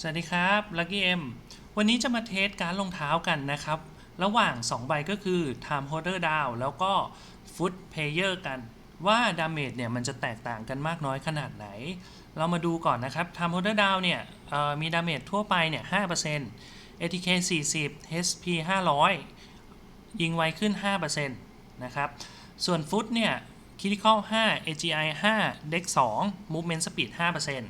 สวัสดีครับ Lucky M วันนี้จะมาเทสการดรองเท้ากันนะครับ ระหว่าง 2 ใบก็คือ Time Holder Down แล้วก็ Foot Player กันว่าดาเมจเนี่ยมันจะแตกต่างกันมากน้อยขนาดไหน เรามาดูก่อนนะครับ Time Holder Down เนี่ยมีดาเมจทั่วไปเนี่ย 5% ATK 40 HP 500 ยิงไวขึ้น 5%นะครับ ส่วน Foot เนี่ย Critical 5 AGI 5 Dex 2 Movement Speed 5%เอ่อ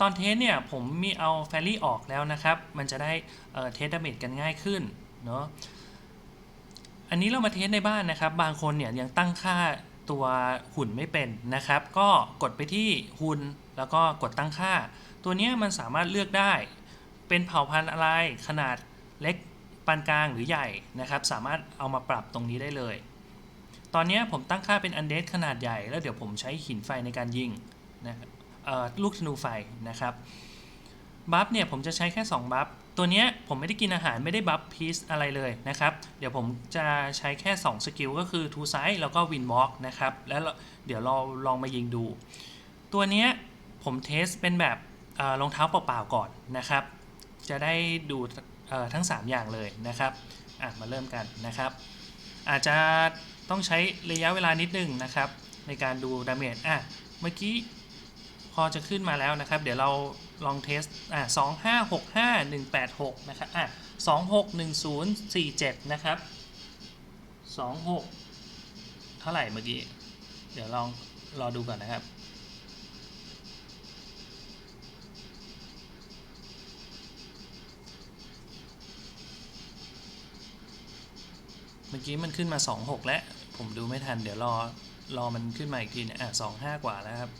ตอนเทสเนี่ยผมมีเอาแฟรี่ออกแล้วนะครับ มันจะได้เเทสดาเมจกันง่ายขึ้นเนาะอันนี้เรามาเทสในบ้านนะครับ บางคนเนี่ยยังตั้งค่าตัวหุ่นไม่เป็นนะครับ ก็กดไปที่หุ่นแล้วก็กดตั้งค่า ตัวเนี้ยมันสามารถเลือกได้ เป็นเผ่าพันธุ์อะไรขนาดเล็กปานกลางหรือใหญ่นะครับ สามารถเอามาปรับตรงนี้ได้เลย ตอนเนี้ยผมตั้งค่าเป็นอันเดสขนาดใหญ่ แล้วเดี๋ยวผมใช้หินไฟในการยิงนะครับ ลูกธนูไฟนะครับบัฟเนี่ยผมจะใช้แค่ 2 บัฟ ตัวเนี้ยผมไม่ได้กินอาหารไม่ได้บัฟพีซอะไรเลยนะครับ เดี๋ยวผมจะใช้แค่ 2 สกิลก็คือทูไซ e แล้วก็วินวอล์กนะครับ แล้วเดี๋ยวเราลองมายิงดู ตัวเนี้ยผมเทสเป็นแบบรองเท้าเปล่าๆก่อนนะครับ จะได้ดูทั้ง 3 อย่างเลยนะครับมาเริ่มกันนะครับ อาจจะต้องใช้ระยะเวลานิดนึงนะครับ ในการดูดาเมจอะเมื่อกี้ พอจะขึ้นมาแล้วนะครับ เดี๋ยวเราลองเทสอะสองห้าหกห้าหนึ่งแปดหกนะครับอะสองหกหนึ่งศูนย์สี่เจ็ดนะครับสองหกเท่าไหร่เมื่อกี้ เดี๋ยวลองรอดูก่อนนะครับเมื่อกี้มันขึ้นมา 26 แล้ว ผมดูไม่ทัน เดี๋ยวรอ รอมันขึ้นมาอีกทีเนี่ยอะ25 กว่าแล้วครับ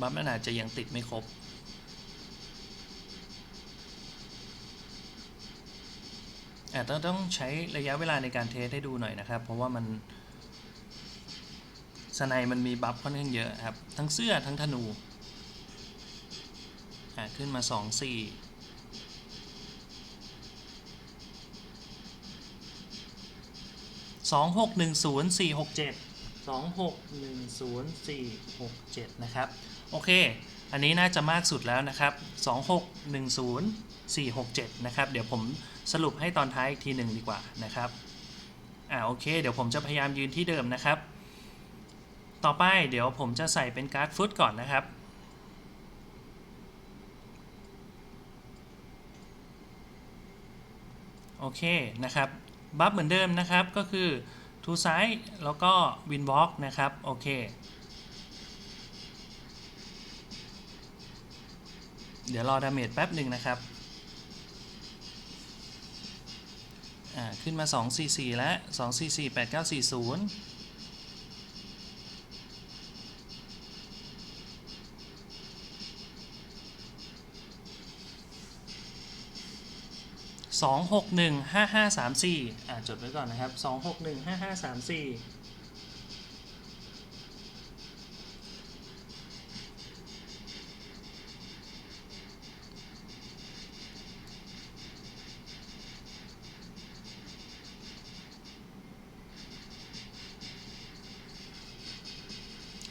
บัฟมันอาจจะยังติดไม่ครบ อาจจะต้องใช้ระยะเวลาในการเทสให้ดูหน่อยนะครับ เพราะว่ามันสไนมันมีบัฟค่อนข้างเยอะครับ ทั้งเสื้อทั้งธนูอะขึ้นมา 2 4 2 6 1 0 4 6 7 2 6 1 0 4 6 7นะครับ โอเค อันนี้น่าจะมากสุดแล้วนะครับ 2 6 1 0 4 6 7 นะครับ เดี๋ยวผมสรุปให้ตอนท้ายอีกทีหนึ่งดีกว่านะครับ อ่าโอเค เดี๋ยวผมจะพยายามยืนที่เดิมนะครับ ต่อไปเดี๋ยวผมจะใส่เป็นการ์ดฟุตก่อนนะครับโอเคนะครับบัฟเหมือนเดิมนะครับก็คือทูไซ e แล้วก็วินวอล์กนะครับโอเค เดี๋ยวรอดาเมจแป๊บหนึ่งนะครับขึ้นมา 244 แล้ว 244 8940 261 5534อ่งห้าห้าสามสี่จดไว้ก่อนนะครับสองหกหนึ่งห้าห้าสามสี่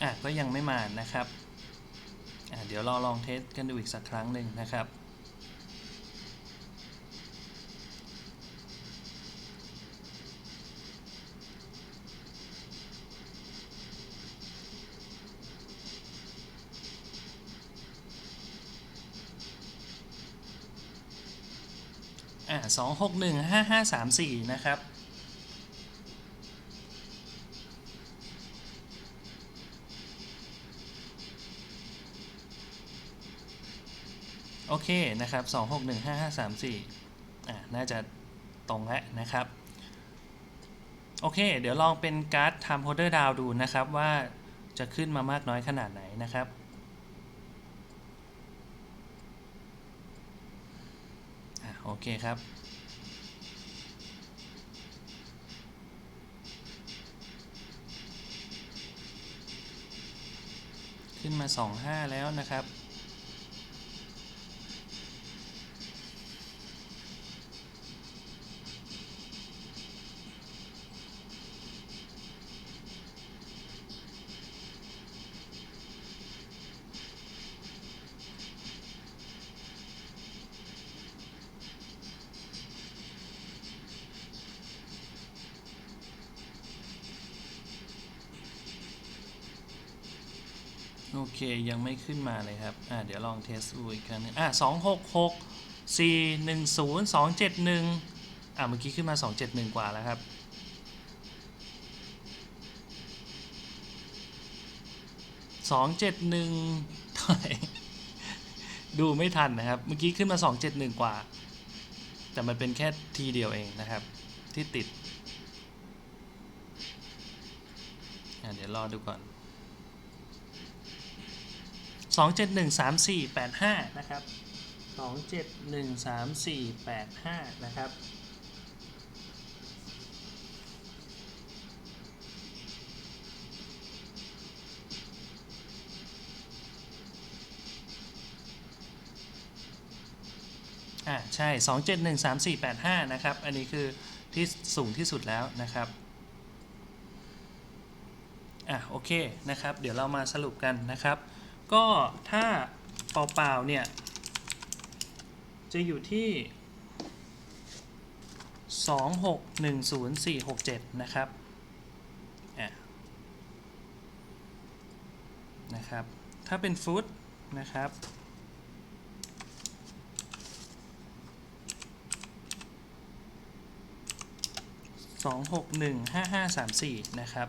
อะก็ยังไม่มานะครับอะเดี๋ยวเราลองเทสกันดูอีกสักครั้งหนึ่งนะครับอ่าสองหกหนึ่งห้าห้าสามสี่นะครับ โอเคนะครับสองหกหนึ่งห้าห้าสามสี่อ่าน่าจะตรงแล้วนะครับ โอเค เดี๋ยวลองเป็นการ์ด Time Holder Down ดูนะครับว่าจะขึ้นมามากน้อยขนาดไหนนะครับอะโอเคครับขึ้นมา 25 แล้วนะครับ โอเคยังไม่ขึ้นมาเลยครับ อ่าเดี๋ยวลองเทสดูอีกครั้งหนึงอ่าสองหกหกสี่หนึ่งศูนย์สองเจ็ดหนึ่งอ่าเมื่อกี้ขึ้นมาสองเจ็ดหนึ่งกว่าแล้วครับสองเจ็ดหนึ่งเท่าไหร่ดูไม่ทันนะครับ เมื่อกี้ขึ้นมาสองเจ็ดหนึ่งกว่า แต่มันเป็นแค่ทีเดียวเองนะครับ ที่ติด เดี๋ยวรอดูก่อน สองเจ็ดหนึ่งสามสี่แปดห้านะครับสองเจ็ดหนึ่งสามสี่แปดห้านะครับอ่าใช่ 2713485 นะครับ อันนี้คือที่สูงที่สุดแล้วนะครับอะโอเคนะครับ เดี๋ยวเรามาสรุปกันนะครับ ก็ถ้าเปล่าๆเนี่ย จะอยู่ที่ 2610467 นะครับนะครับ ถ้าเป็นฟุตนะครับ สองหกหนึ่งห้าห้าสามสี่นะครับ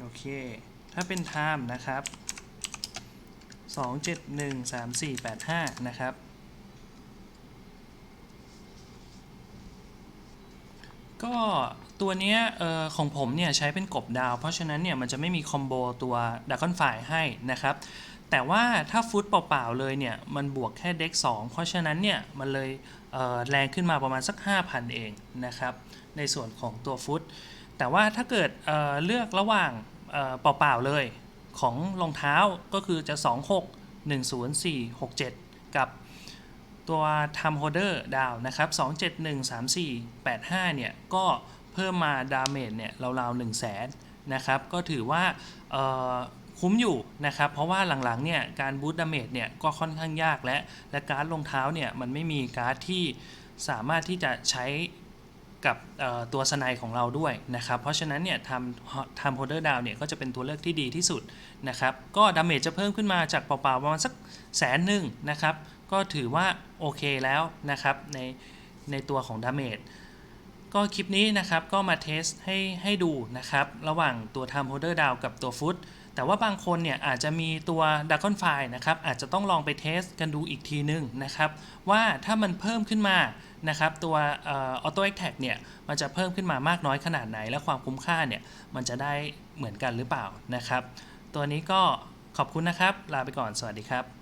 โอเค ถ้าเป็น time นะครับสองเจ็ดหนึ่งสามสี่แปดห้านะครับ ก็ตัวเนี้ยออของผมเนี่ยใช้เป็นกบดาว เพราะฉะนั้นเนี่ยมันจะไม่มีคอมโบตัวดักกอนไฟให้นะครับ แต่ว่าถ้าฟุตเปล่าๆเลยเนี่ย มันบวกแค่เด็ก2 เพราะฉะนั้นเนี่ย มันเลยเแรงขึ้นมาประมาณสัก 5,000 เองนะครับ ในส่วนของตัวฟุตแต่ว่าถ้าเกิดเเลือกระหว่าง เปล่าๆเลยของรองเท้าก็คือจะ 26 10467 กับตัว Time Holder ดาวนะครับ 2713485 เนี่ยก็เพิ่มมาดาเมจเนี่ยราวๆ1 0 0 0 0แสนนะครับ ก็ถือว่าคุ้มอยู่นะครับ เพราะว่าหลังๆเนี่ยการบูตดาเมจเนี่ยก็ค่อนข้างยากและและการดรองเท้าเนี่ยมันไม่มีการ์ดที่สามารถที่จะใช้ กับตัวสไนของเราด้วยนะครับ เพราะฉะนั้นเนี่ยทำทำโฮเดอร์ดาวเนี่ยก็จะเป็นตัวเลือกที่ดีที่สุดนะครับ ก็ดาเมจจะเพิ่มขึ้นมาจากเปล่าๆประมาณสักแสนหนึ่งนะครับ ก็ถือว่าโอเคแล้วนะครับในในตัวของดาเมจก็คลิปนี้นะครับก็มาเทสให้ให้ดูนะครับ ระหว่างตัว Time Holder Down กับตัว Foot แต่ว่าบางคนเนี่ยอาจจะมีตัว d r a g o n f i นะครับอาจจะต้องลองไปเทสกันดูอีกทีนึงนะครับว่าถ้ามันเพิ่มขึ้นมานะครับตัว Auto Attack เนี่ยมันจะเพิ่มขึ้นมามากน้อยขนาดไหน และความคุ้มค่าเนี่ยมันจะได้เหมือนกันหรือเปล่านะครับ ตัวนี้ก็ขอบคุณนะครับ ลาไปก่อนสวัสดีครับ